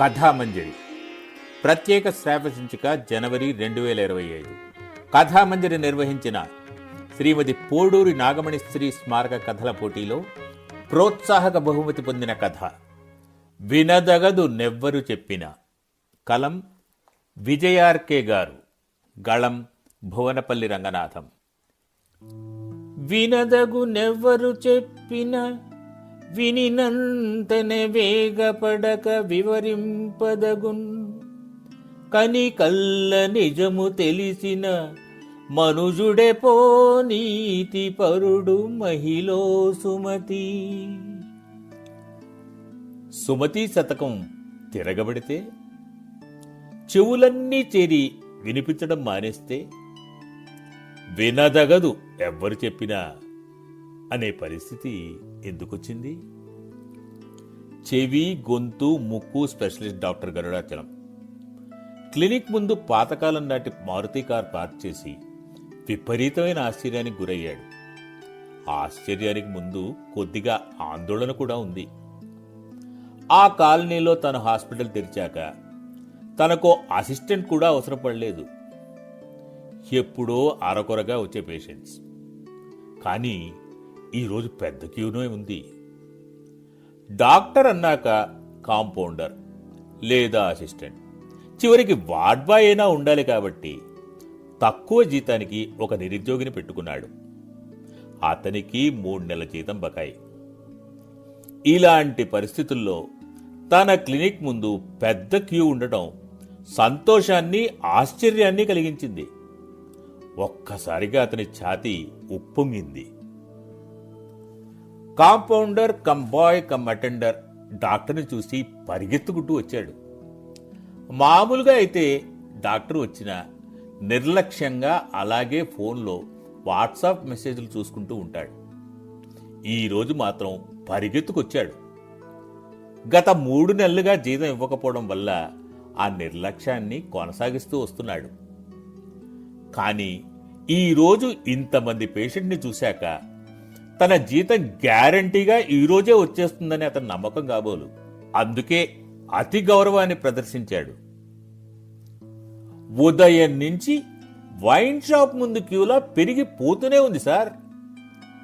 కథామంజరి. ప్రత్యేక శ్రావసించిక సంచిక జనవరి రెండు వేల ఇరవై ఐదు. కథామంజరి నిర్వహించిన శ్రీమతి పోడూరి నాగమణి శ్రీ స్మారక కథల పోటీలో ప్రోత్సాహక బహుమతి పొందిన కథ వినదగదు నెవ్వరు చెప్పిన కలం విజయార్కే గారు గళం భువనపల్లి రంగనాథం. వినదగు నెవ్వరు చెప్పిన వినినంతనే వేగపడక వివరింపదగున్. కని కల్ల నిజము తెలిసిన మనుజుడే పో నీతి పరుడు మహిళో సుమతి. సుమతి శతకం తిరగబడితే చెవులన్నీ చేరి వినిపించడం మానేస్తే వినదగదు ఎవ్వరు చెప్పినా అనే పరిస్థితి ఎందుకొచ్చింది? చెవి గొంతు ముక్కు స్పెషలిస్ట్ డాక్టర్ గరుడాచలం. క్లినిక్ ముందు పాతకాలం నాటి మారుతి కార్ పార్క్ చేసి విపరీతమైన ఆశ్చర్యానికి గురయ్యాడు. ఆశ్చర్యానికి ముందు కొద్దిగా ఆందోళన కూడా ఉంది. ఆ కాలనీలో తన హాస్పిటల్ తెరిచాక తనకు అసిస్టెంట్ కూడా అవసరపడలేదు. ఎప్పుడో అరకొరగా వచ్చే పేషెంట్స్. కానీ ఈరోజు పెద్ద క్యూనే ఉంది. డాక్టర్ అన్నాక కాంపౌండర్ లేదా అసిస్టెంట్. చివరికి వార్డ్ బాయ్ అయినా ఉండాలి కాబట్టి తక్కువ జీతానికి ఒక నిరుద్యోగిని పెట్టుకున్నాడు. అతనికి మూడు నెలల జీతం బకాయి. ఇలాంటి పరిస్థితుల్లో తన క్లినిక్ ముందు పెద్ద క్యూ ఉండటం సంతోషాన్ని ఆశ్చర్యాన్ని కలిగించింది. ఒక్కసారిగా అతని ఛాతీ ఉప్పొంగింది. Compounder cum boy cum attender డాక్టర్ని చూసి పరిగెత్తుకుంటూ వచ్చాడు. మామూలుగా అయితే డాక్టర్ వచ్చిన నిర్లక్ష్యంగా అలాగే ఫోన్లో వాట్సాప్ మెసేజ్లు చూసుకుంటూ ఉంటాడు. ఈరోజు మాత్రం పరిగెత్తుకొచ్చాడు. గత మూడు నెలలుగా జీతం ఇవ్వకపోవడం వల్ల ఆ నిర్లక్ష్యాన్ని కొనసాగిస్తూ వస్తున్నాడు. కానీ ఈరోజు ఇంతమంది పేషెంట్ని చూశాక తన జీతం గ్యారంటీగా ఈరోజే వచ్చేస్తుందని అతని నమ్మకం కాబోలు. అందుకే అతి గౌరవాన్ని ప్రదర్శించాడు. ఉదయం నుంచి వైన్ షాప్ ముందు క్యూలా పెరిగి పోతూనే ఉంది సార్.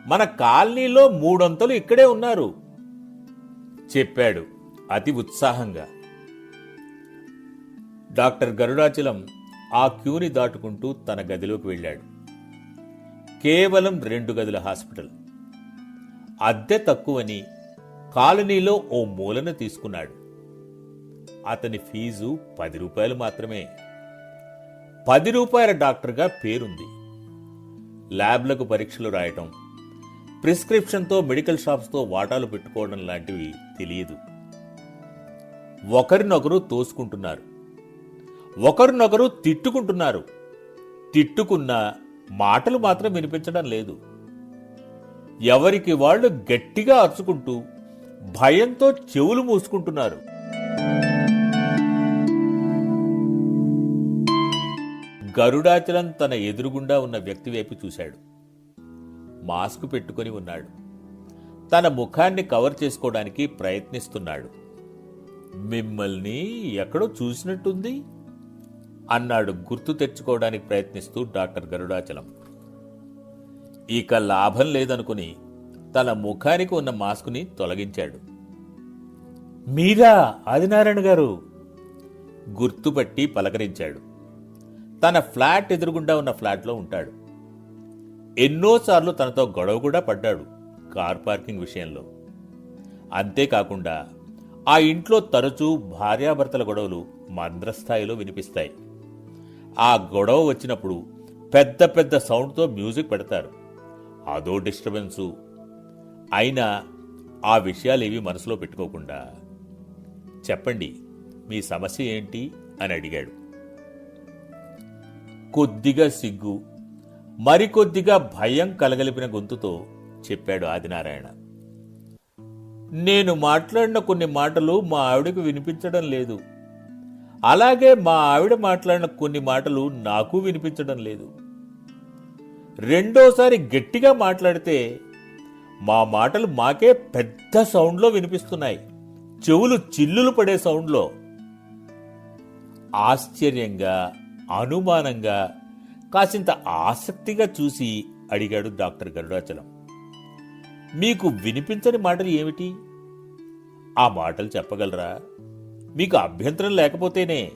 మన కాలనీలో మూడొంతలు ఇక్కడే ఉన్నారు చెప్పాడు అతి ఉత్సాహంగా. డాక్టర్ గరుడాచలం ఆ క్యూని దాటుకుంటూ తన గదిలోకి వెళ్ళాడు. కేవలం రెండు గదుల హాస్పిటల్. అద్దె తక్కువని కాలనీలో ఓ మూలన తీసుకున్నాడు. అతని ఫీజు పది రూపాయలు మాత్రమే. పది రూపాయల డాక్టర్గా పేరుంది. ల్యాబ్లకు పరీక్షలు రాయటం ప్రిస్క్రిప్షన్తో మెడికల్ షాప్స్తో వాటాలు పెట్టుకోవడం లాంటివి తెలియదు. ఒకరినొకరు తోసుకుంటున్నారు. ఒకరినొకరు తిట్టుకుంటున్నారు. తిట్టుకున్న మాటలు మాత్రం వినిపించడం లేదు. ఎవరికి వాళ్ళు గట్టిగా అరుచుకుంటూ భయంతో చెవులు మూసుకుంటున్నారు. గరుడాచలం తన ఎదురుగుండా ఉన్న వ్యక్తి వైపు చూశాడు. మాస్క్ పెట్టుకొని ఉన్నాడు. తన ముఖాన్ని కవర్ చేసుకోవడానికి ప్రయత్నిస్తున్నాడు. మిమ్మల్ని ఎక్కడో చూసినట్టుంది అన్నాడు గుర్తు తెచ్చుకోవడానికి ప్రయత్నిస్తూ డాక్టర్ గరుడాచలం. ఇక లాభం లేదనుకుని తన ముఖానికి ఉన్న మాస్కుని తొలగించాడు. మీరా ఆదినారాయణ గారు? గుర్తుపట్టి పలకరించాడు. తన ఫ్లాట్ ఎదురుగుండా ఉన్న ఫ్లాట్లో ఉంటాడు. ఎన్నోసార్లు తనతో గొడవ కూడా పడ్డాడు కార్ పార్కింగ్ విషయంలో. అంతేకాకుండా ఆ ఇంట్లో తరచూ భార్యాభర్తల గొడవలు మంద్రస్థాయిలో వినిపిస్తాయి. ఆ గొడవ వచ్చినప్పుడు పెద్ద పెద్ద సౌండ్తో మ్యూజిక్ పెడతారు. అదో డిస్టర్బెన్సు. అయినా ఆ విషయాలేవి మనసులో పెట్టుకోకుండా చెప్పండి మీ సమస్య ఏంటి అని అడిగాడు. కొద్దిగా సిగ్గు మరికొద్దిగా భయం కలగలిపిన గొంతుతో చెప్పాడు ఆదినారాయణ. నేను మాట్లాడిన కొన్ని మాటలు మా ఆవిడకు వినిపించడం లేదు. అలాగే మా ఆవిడ మాట్లాడిన కొన్ని మాటలు నాకు వినిపించడం లేదు. రెండోసారి గట్టిగా మాట్లాడితే మా మాటలు మాకే పెద్ద సౌండ్లో వినిపిస్తున్నాయి. చెవులు చిల్లులు పడే సౌండ్లో. ఆశ్చర్యంగా అనుమానంగా కాసింత ఆసక్తిగా చూసి అడిగాడు డాక్టర్ గరుడాచలం. మీకు వినిపించని మాటలు ఏమిటి? ఆ మాటలు చెప్పగలరా? మీకు అభ్యంతరం లేకపోతేనే.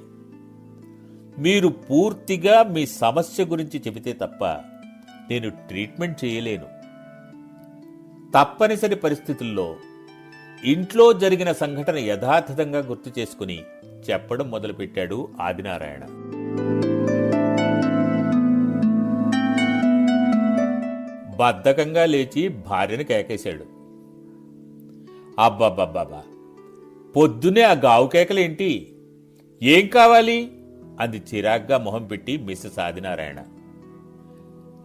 మీరు పూర్తిగా మీ సమస్య గురించి చెబితే తప్ప నేను ట్రీట్మెంట్ చేయలేను. తప్పనిసరి పరిస్థితుల్లో ఇంట్లో జరిగిన సంఘటన యథాతథంగా గుర్తు చేసుకుని చెప్పడం మొదలుపెట్టాడు ఆదినారాయణ. బద్ధకంగా లేచి భార్యను కేకేశాడు. అబ్బబ్బబ్బబ్బా! పొద్దునే ఆ గావు కేకలేంటి? ఏం కావాలి? అంది చిరాగ్గా మొహం పెట్టి మిస్సెస్ ఆదినారాయణ.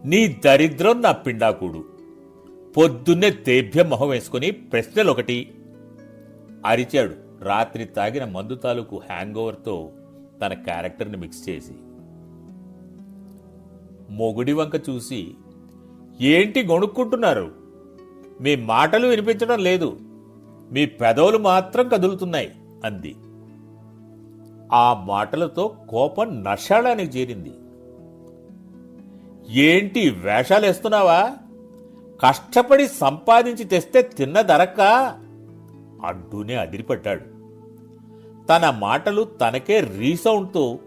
నీ దరిద్రం నా పిండాకుడు. పొద్దున్నే దేభ్యం మొహం వేసుకుని ప్రశ్నలొకటి అరిచాడు. రాత్రి తాగిన మందు తాలూకు హ్యాంగ్ ఓవర్తో తన క్యారెక్టర్ని మిక్స్ చేసి. మొగుడి వంక చూసి ఏంటి గొణుక్కుంటున్నారు? మీ మాటలు వినిపించడం లేదు. మీ పెదవులు మాత్రం కదులుతున్నాయి అంది. ఆ మాటలతో కోపం నషాళానికి చేరింది. ఏంటి వేషాలు వేస్తున్నావా? కష్టపడి సంపాదించి తెస్తే తిన్న ధరక్క అంటూనే అదిరిపడ్డాడు. తన మాటలు తనకే రీసౌండ్తో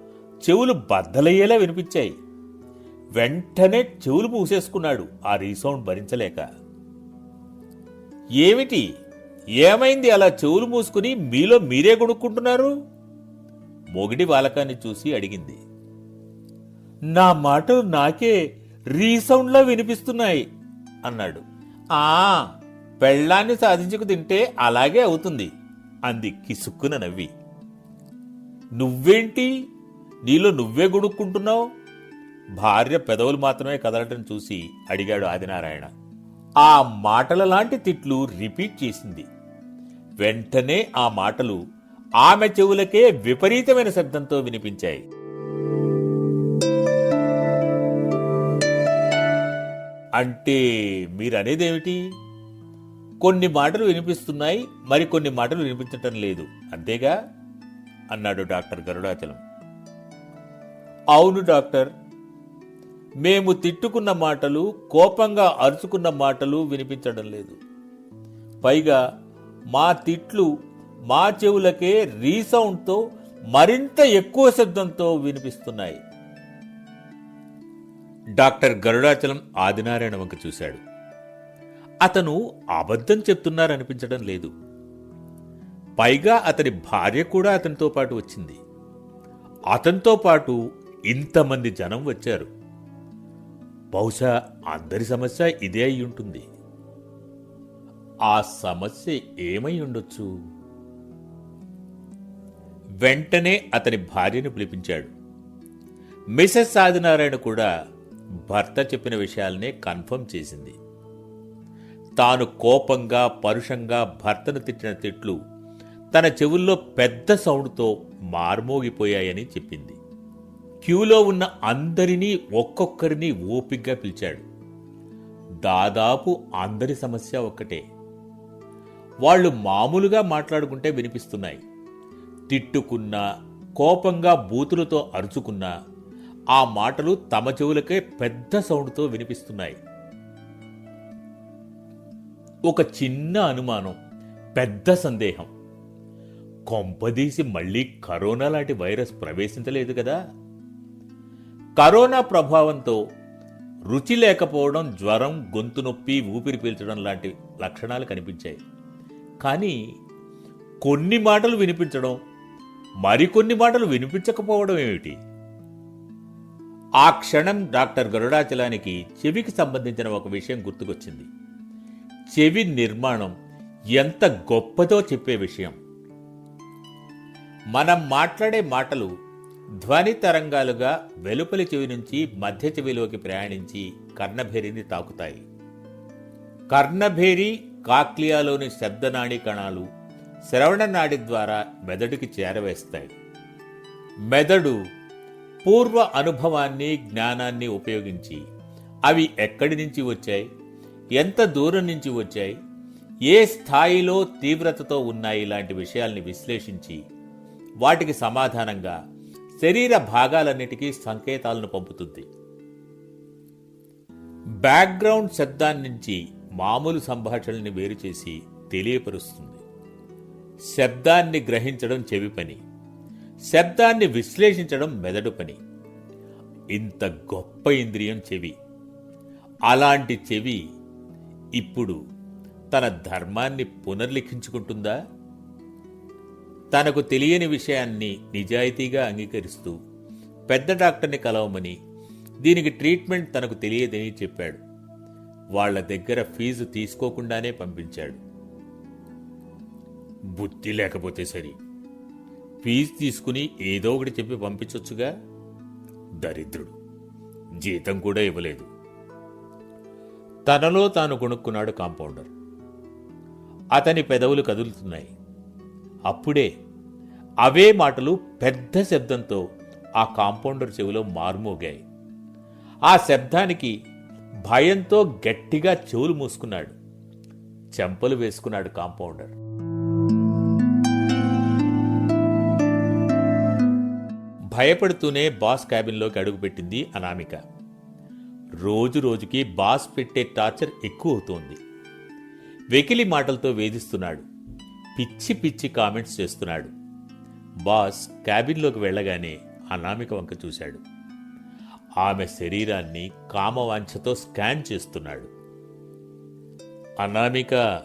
చెవులు బద్దలయ్యేలా వినిపించాయి. వెంటనే చెవులు మూసేసుకున్నాడు ఆ రీసౌండ్ భరించలేక. ఏమిటి? ఏమైంది అలా చెవులు మూసుకుని మీలో మీరే కొనుక్కుంటున్నారు మొగిడి వాలకాన్ని చూసి అడిగింది. నా మాటలు నాకే రీసౌండ్లా వినిపిస్తున్నాయి అన్నాడు. ఆ పెళ్ళాన్ని సాధించుకు తింటే అలాగే అవుతుంది అంది కిసుక్కున నవ్వి. నువ్వేంటి? నీలో నువ్వే గుడుక్కుంటున్నావు? భార్య పెదవులు మాత్రమే కదలటం చూసి అడిగాడు ఆదినారాయణ. ఆ మాటల లాంటి తిట్లు రిపీట్ చేసింది. వెంటనే ఆ మాటలు ఆమె చెవులకే విపరీతమైన శబ్దంతో వినిపించాయి. అంటే మీరనేదేమిటి? కొన్ని మాటలు వినిపిస్తున్నాయి మరికొన్ని మాటలు వినిపించటం లేదు. అంతేగా? అన్నాడు డాక్టర్ గరుడాచలం. అవును డాక్టర్. మేము తిట్టుకున్న మాటలు కోపంగా అరుచుకున్న మాటలు వినిపించడం లేదు. పైగా మా తిట్లు మా చెవులకే రీసౌండ్తో మరింత ఎక్కువ శబ్దంతో వినిపిస్తున్నాయి. డాక్టర్ గరుడాచలం ఆదినారాయణ వంక చూశాడు. అతను అబద్ధం చెప్తున్నారనిపించడం లేదు. పైగా అతని భార్య కూడా అతనితో పాటు వచ్చింది. అతనితో పాటు ఇంతమంది జనం వచ్చారు. బహుశా అందరి సమస్య ఇదే అయి ఉంటుంది. ఆ సమస్య ఏమై ఉండొచ్చు? వెంటనే అతని భార్యను పిలిపించాడు. మిసెస్ ఆదినారాయణ కూడా భర్త చెప్పిన విషయాలనే కన్ఫర్మ్ చేసింది. తాను కోపంగా పరుషంగా భర్తను తిట్టిన తిట్లు తన చెవుల్లో పెద్ద సౌండ్తో మార్మోగిపోయాయని చెప్పింది. క్యూలో ఉన్న అందరినీ ఒక్కొక్కరిని ఓపిగ్గా పిలిచాడు. దాదాపు అందరి సమస్య ఒక్కటే. వాళ్ళు మామూలుగా మాట్లాడుకుంటే వినిపిస్తున్నాయి. తిట్టుకున్నా కోపంగా బూతులతో అరుచుకున్నా ఆ మాటలు తమ చెవులకే పెద్ద సౌండ్తో వినిపిస్తున్నాయి. ఒక చిన్న అనుమానం పెద్ద సందేహం. కొంపదీసి మళ్ళీ కరోనా లాంటి వైరస్ ప్రవేశించలేదు కదా? కరోనా ప్రభావంతో రుచి లేకపోవడం జ్వరం గొంతు నొప్పి ఊపిరి పీల్చడం లాంటి లక్షణాలు కనిపించాయి. కానీ కొన్ని మాటలు వినిపించడం మరికొన్ని మాటలు వినిపించకపోవడం ఏమిటి? ఆ క్షణం డాక్టర్ గరుడాచలానికి చెవికి సంబంధించిన ఒక విషయం గుర్తుకొచ్చింది. చెవి నిర్మాణం ఎంత గొప్పదో చెప్పే విషయం. మనం మాట్లాడే మాటలు ధ్వని తరంగాలుగా వెలుపలి చెవి నుంచి మధ్య చెవిలోకి ప్రయాణించి కర్ణభేరిని తాకుతాయి. కర్ణభేరి కాక్లియాలోని శబ్దనాడి కణాలు శ్రవణ నాడి ద్వారా మెదడుకి చేరవేస్తాయి. మెదడు పూర్వ అనుభవాన్ని జ్ఞానాన్ని ఉపయోగించి అవి ఎక్కడి నుంచి వచ్చాయి? ఎంత దూరం నుంచి వచ్చాయి? ఏ స్థాయిలో తీవ్రతతో ఉన్నాయి? ఇలాంటి విషయాల్ని విశ్లేషించి వాటికి సమాధానంగా శరీర భాగాలన్నిటికీ సంకేతాలను పంపుతుంది. బ్యాక్గ్రౌండ్ శబ్దాన్ని నుంచి మామూలు సంభాషణల్ని వేరు చేసి తెలియపరుస్తుంది. శబ్దాన్ని గ్రహించడం చెవి పని. శబ్దాన్ని విశ్లేషించడం మెదడు పని. ఇంత గొప్ప ఇంద్రియం చెవి. అలాంటి చెవి ఇప్పుడు తన ధర్మాన్ని పునర్లిఖించుకుంటుందా? తనకు తెలియని విషయాన్ని నిజాయితీగా అంగీకరిస్తూ పెద్ద డాక్టర్ని కలవమని దీనికి ట్రీట్మెంట్ తనకు తెలియదని చెప్పాడు. వాళ్ళ దగ్గర ఫీజు తీసుకోకుండానే పంపించాడు. బుద్ధి లేకపోతే సరి. ఫీజు తీసుకుని ఏదో ఒకటి చెప్పి పంపించొచ్చుగా? దరిద్రుడు. జీతం కూడా ఇవ్వలేదు. తనలో తాను కొనుక్కున్నాడు కాంపౌండర్. అతని పెదవులు కదులుతున్నాయి. అప్పుడే అవే మాటలు పెద్ద శబ్దంతో ఆ కాంపౌండర్ చెవిలో మార్మోగాయి. ఆ శబ్దానికి భయంతో గట్టిగా చెవులు మూసుకున్నాడు. చెంపలు వేసుకున్నాడు కాంపౌండర్. భయపడుతూనే బాస్ క్యాబిన్లోకి అడుగుపెట్టింది అనామిక. రోజు రోజుకి బాస్ పెట్టే టార్చర్ ఎక్కువ అవుతోంది వెకిలి మాటలతో వేధిస్తున్నాడు. పిచ్చి పిచ్చి కామెంట్స్ చేస్తున్నాడు. బాస్ క్యాబిన్లోకి వెళ్ళగానే అనామిక వంక చూశాడు. ఆమె శరీరాన్ని కామవాంఛతో స్కాన్ చేస్తున్నాడు. అనామిక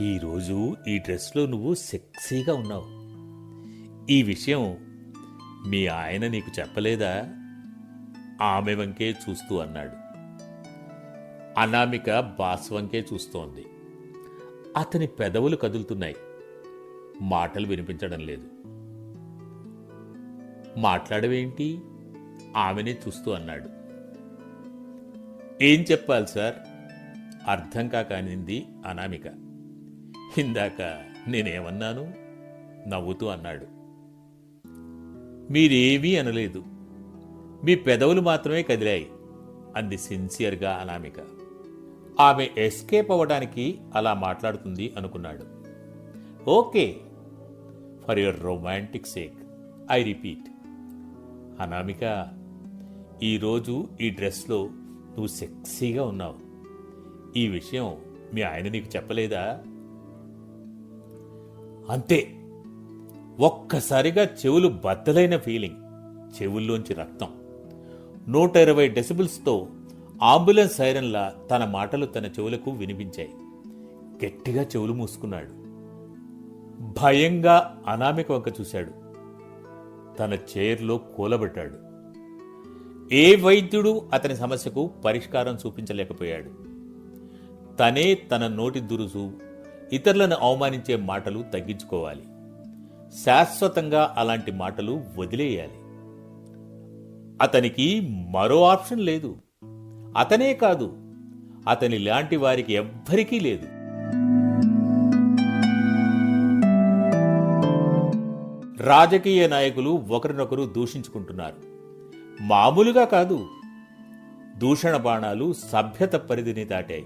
ఈరోజు ఈ డ్రెస్లో నువ్వు సెక్సీగా ఉన్నావు. ఈ విషయం మీ ఆయన నీకు చెప్పలేదా? ఆమె వంకే చూస్తూ అన్నాడు. అనామిక బాస్ వంకే చూస్తోంది. అతని పెదవులు కదులుతున్నాయి. మాటలు వినిపించడం లేదు. మాట్లాడవేంటి? ఆమెనే చూస్తూ అన్నాడు. ఏం చెప్పాలి సార్? అర్థం కాక అనింది అనామిక. ఇందాక నేనేమన్నాను? నవ్వుతూ అన్నాడు. మీరేమీ అనలేదు. మీ పెదవులు మాత్రమే కదిలాయి. అంది సిన్సియర్గా అనామిక. ఆమె ఎస్కేప్ అవ్వడానికి అలా మాట్లాడుతుంది అనుకున్నాడు. Okay. For your romantic sake I repeat. Anamika ఈరోజు ఈ డ్రెస్లో నువ్వు సెక్సీగా ఉన్నావు. ఈ విషయం మీ ఆయన నీకు చెప్పలేదా? అంతే. ఒక్కసారిగా చెవులు బద్దలైన ఫీలింగ్ చెవుల్లోంచి రక్తం. నూట ఇరవై డెసిబుల్స్తో ఆంబులెన్స్ సైరన్లా తన మాటలు తన చెవులకు వినిపించాయి. గట్టిగా చెవులు మూసుకున్నాడు. భయంగా అనామిక వంక చూశాడు. తన చైర్లో కూలబెట్టాడు ఏ వైద్యుడు అతని సమస్యకు పరిష్కారం చూపించలేకపోయాడు. తనే తన నోటి దురుసు ఇతరులను అవమానించే మాటలు తగ్గించుకోవాలి. శాశ్వతంగా అలాంటి మాటలు వదిలేయాలి. అతనికి మరో ఆప్షన్ లేదు. అతనే కాదు అతని లాంటి వారికి ఎవ్వరికీ లేదు. రాజకీయ నాయకులు ఒకరినొకరు దూషించుకుంటున్నారు. మామూలుగా కాదు దూషణ బాణాలు సభ్యత పరిధిని దాటాయి.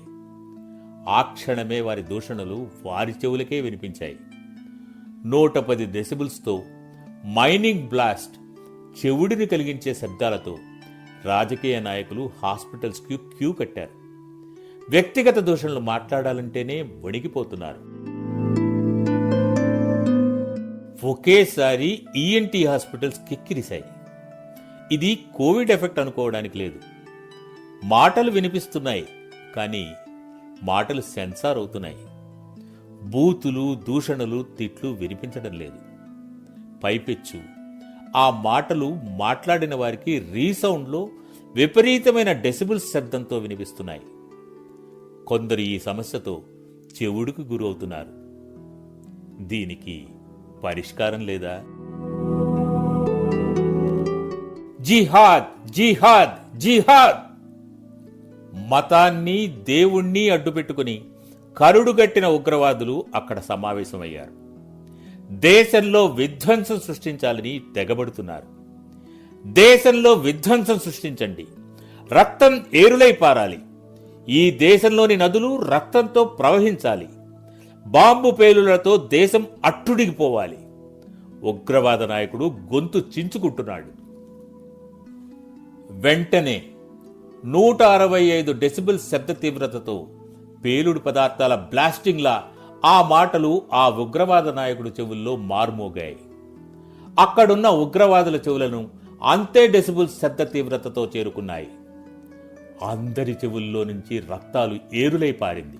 ఆ క్షణమే వారి దూషణలు వారి చెవులకే వినిపించాయి. నూట పది డెసిబుల్స్తో మైనింగ్ బ్లాస్ట్ చెవుడిని కలిగించే శబ్దాలతో రాజకీయ నాయకులు హాస్పిటల్స్కి క్యూ కట్టారు. వ్యక్తిగత దూషణలు మాట్లాడాలంటేనే వణికిపోతున్నారు. ఒకేసారి ఈఎన్టీ హాస్పిటల్స్ కిక్కిరిశాయి. ఇది కోవిడ్ ఎఫెక్ట్ అనుకోవడానికి లేదు. మాటలు వినిపిస్తున్నాయి కానీ మాటలు సెన్సార్ అవుతున్నాయి. బూతులు దూషణలు తిట్లు వినిపించడం లేదు. పైపెచ్చు. ఆ మాటలు మాట్లాడిన వారికి రీసౌండ్లో విపరీతమైన డెసిబుల్స్ శబ్దంతో వినిపిస్తున్నాయి. కొందరు ఈ సమస్యతో చెవుడుకు గురవుతున్నారు. దీనికి పరిష్కారం లేదా? జిహాద్ జిహాద్ జిహాద్! మతాన్ని దేవుణ్ణి అడ్డుపెట్టుకుని కరుడుగట్టిన ఉగ్రవాదులు అక్కడ సమావేశమయ్యారు. దేశంలో విధ్వంసం సృష్టించాలని తెగబడుతున్నారు. దేశంలో విధ్వంసం సృష్టించండి. రక్తం ఏరులై పారాలి. ఈ దేశంలోని నదులు రక్తంతో ప్రవహించాలి. బాంబు పేలులతో దేశం అట్టుడిగిపోవాలి. ఉగ్రవాద నాయకుడు గొంతు చించుకుంటున్నాడు. వెంటనే నూట అరవై ఐదు డెసిబుల్ శబ్ద తీవ్రతతో పేలుడు పదార్థాల బ్లాస్టింగ్లా ఆ మాటలు ఆ ఉగ్రవాద నాయకుడు చెవుల్లో మార్మోగాయి. అక్కడున్న ఉగ్రవాదుల చెవులను అంతే డెసిబుల్ శబ్ద తీవ్రతతో చేరుకున్నాయి. అందరి చెవుల్లో నుంచి రక్తాలు ఏరులై పారింది.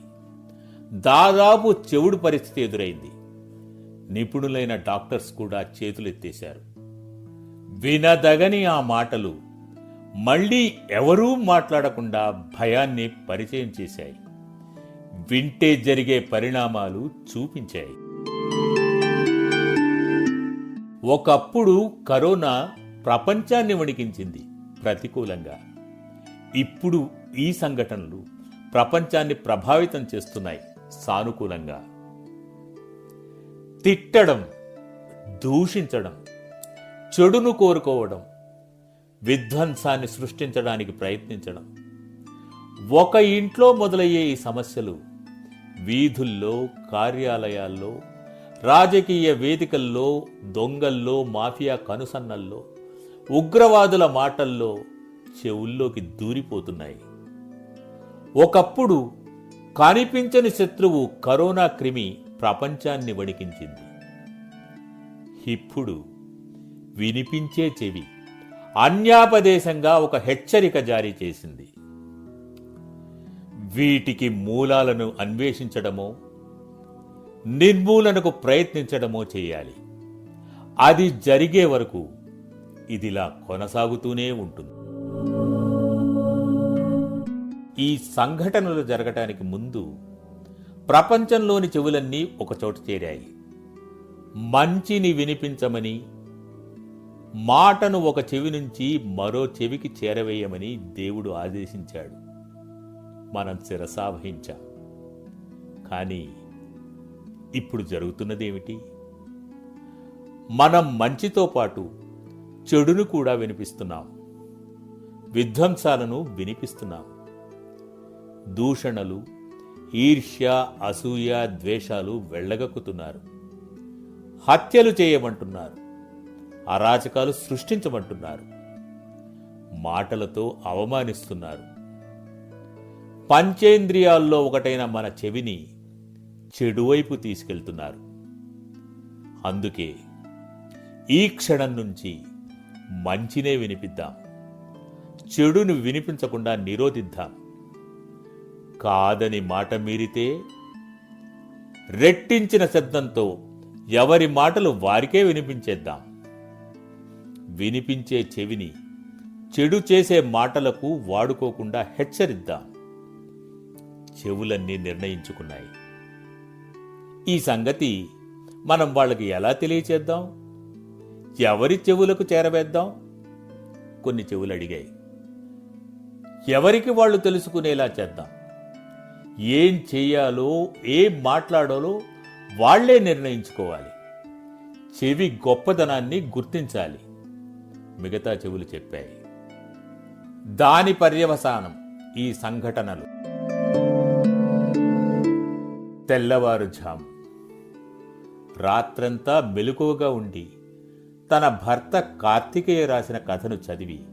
దాదాపు చెవుడు పరిస్థితి ఎదురైంది. నిపుణులైన డాక్టర్స్ కూడా చేతులెత్తేశారు. వినదగని ఆ మాటలు మళ్ళీ ఎవరూ మాట్లాడకుండా భయాన్ని పరిచయం చేశాయి. వింటే జరిగే పరిణామాలు చూపించాయి. ఒకప్పుడు కరోనా ప్రపంచాన్ని వణికించింది ప్రతికూలంగా. ఇప్పుడు ఈ సంఘటనలు ప్రపంచాన్ని ప్రభావితం చేస్తున్నాయి సానుకూలంగా. తిట్టడం దూషించడం చెడును కోరుకోవడం విధ్వంసాన్ని సృష్టించడానికి ప్రయత్నించడం. ఒక ఇంట్లో మొదలయ్యే ఈ సమస్యలు వీధుల్లో కార్యాలయాల్లో రాజకీయ వేదికల్లో దొంగల్లో మాఫియా కనుసన్నల్లో ఉగ్రవాదుల మాటల్లో చెవుల్లోకి దూరిపోతున్నాయి. ఒకప్పుడు కనిపించని శత్రువు కరోనా క్రిమి ప్రపంచాన్ని వణికించింది. ఇప్పుడు వినిపించే చెవి అన్యాపదేశంగా ఒక హెచ్చరిక జారీ చేసింది. వీటికి మూలాలను అన్వేషించడమో నిర్మూలనకు ప్రయత్నించడమో చేయాలి. అది జరిగే వరకు ఇదిలా కొనసాగుతూనే ఉంటుంది. ఈ సంఘటనలు జరగటానికి ముందు ప్రపంచంలోని చెవులన్నీ ఒకచోట చేరాయి. మంచిని వినిపించమని మాటను ఒక చెవి నుంచి మరో చెవికి చేరవేయమని దేవుడు ఆదేశించాడు. మనం శిరసావహించాం కానీ ఇప్పుడు జరుగుతున్నదేమిటి? మనం మంచితో పాటు చెడును కూడా వినిపిస్తున్నాం. విధ్వంసాలను వినిపిస్తున్నాం. దూషణలు ఈర్ష్య అసూయ ద్వేషాలు వెళ్ళగక్కుతున్నారు. హత్యలు చేయమంటున్నారు. అరాచకాలు సృష్టించమంటున్నారు. మాటలతో అవమానిస్తున్నారు. పంచేంద్రియాల్లో ఒకటైన మన చెవిని చెడువైపు తీసుకెళ్తున్నారు. అందుకే ఈ క్షణం నుంచి మంచినే వినిపిద్దాం. చెడును వినిపించకుండా నిరోధిద్దాం. కాదని మాట మీరితే రెట్టించిన శబ్దంతో ఎవరి మాటలు వారికే వినిపించేద్దాం. వినిపించే చెవిని చెడు చేసే మాటలకు వాడుకోకుండా హెచ్చరిద్దాం. చెవులన్నీ నిర్ణయించుకున్నాయి. ఈ సంగతి మనం వాళ్ళకి ఎలా తెలియచేద్దాం? ఎవరి చెవులకు చేరవేద్దాం? కొన్ని చెవులు అడిగాయి. ఎవరికి వాళ్ళు తెలుసుకునేలా చేద్దాం? ఏం చేయాలో ఏం మాట్లాడాలో వాళ్ళే నిర్ణయించుకోవాలి. చెవి గొప్పదనాన్ని గుర్తించాలి. మిగతా చెవులు చెప్పాయి. దాని పర్యవసానం ఈ సంఘటనలు. తెల్లవారుజాము. రాత్రంతా మెలకువగా ఉండి తన భర్త కార్తికేయ రాసిన కథను చదివి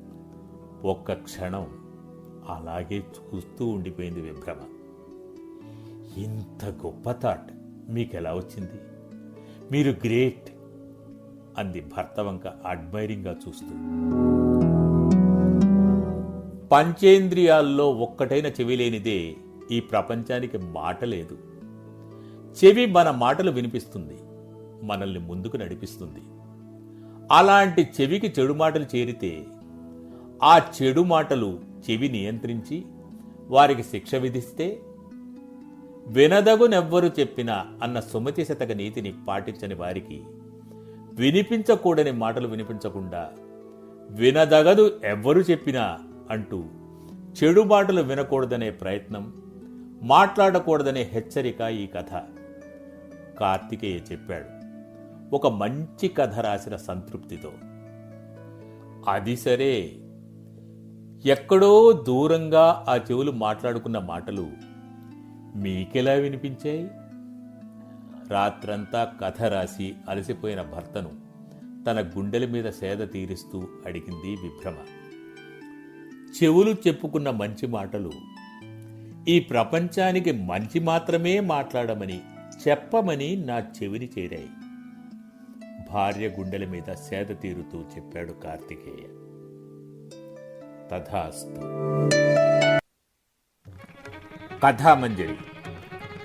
ఒక్క క్షణం అలాగే చూస్తూ ఉండిపోయింది విభ్రమ. ఇంత గొప్ప థాట్ మీకెలా వచ్చింది? మీరు గ్రేట్! అంది భర్త వంక అడ్మైరింగ్గా చూస్తూ. పంచేంద్రియాల్లో ఒక్కటైన చెవిలేనిదే ఈ ప్రపంచానికి మాట లేదు. చెవి మన మాటలు వినిపిస్తుంది మనల్ని ముందుకు నడిపిస్తుంది. అలాంటి చెవికి చెడు మాటలు చేరితే ఆ చెడు మాటలు చెవి నియంత్రించి వారికి శిక్ష విధిస్తే వినదగునెవ్వరు చెప్పినా అన్న సుమతి శతక నీతిని పాటించని వారికి వినిపించకూడని మాటలు వినిపించకుండా వినదగదు ఎవ్వరు చెప్పినా అంటూ చెడు మాటలు వినకూడదనే ప్రయత్నం మాట్లాడకూడదనే హెచ్చరిక ఈ కథ. కార్తికేయ చెప్పాడు. ఒక మంచి కథ రాసిన సంతృప్తితో. అది సరే. ఎక్కడో దూరంగా ఆ చెవులు మాట్లాడుకున్న మాటలు మీకెలా వినిపించాయి? రాత్రంతా కథ రాసి అలసిపోయిన భర్తను తన గుండెల మీద సేద తీరుస్తూ అడిగింది విభ్రమ. చెవులు చెప్పుకున్న మంచి మాటలు ఈ ప్రపంచానికి మంచి మాత్రమే మాట్లాడమని చెప్పమని నా చెవిని చేరాయి. భార్య గుండెల మీద సేద తీరుతూ చెప్పాడు కార్తికేయ. తథాస్తు. కథామంజరి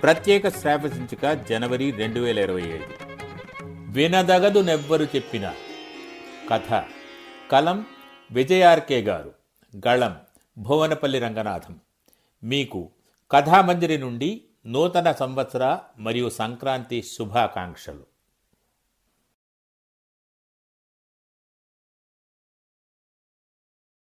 ప్రత్యేక శ్రావ్య సంచిక జనవరి రెండు వేల ఇరవై ఐదు. వినదగదు నెవ్వరు చెప్పిన కథ. కలం విజయార్కే గారు. గళం భువనపల్లి రంగనాథం. మీకు కథామంజరి నుండి నూతన సంవత్సర మరియు సంక్రాంతి శుభాకాంక్షలు.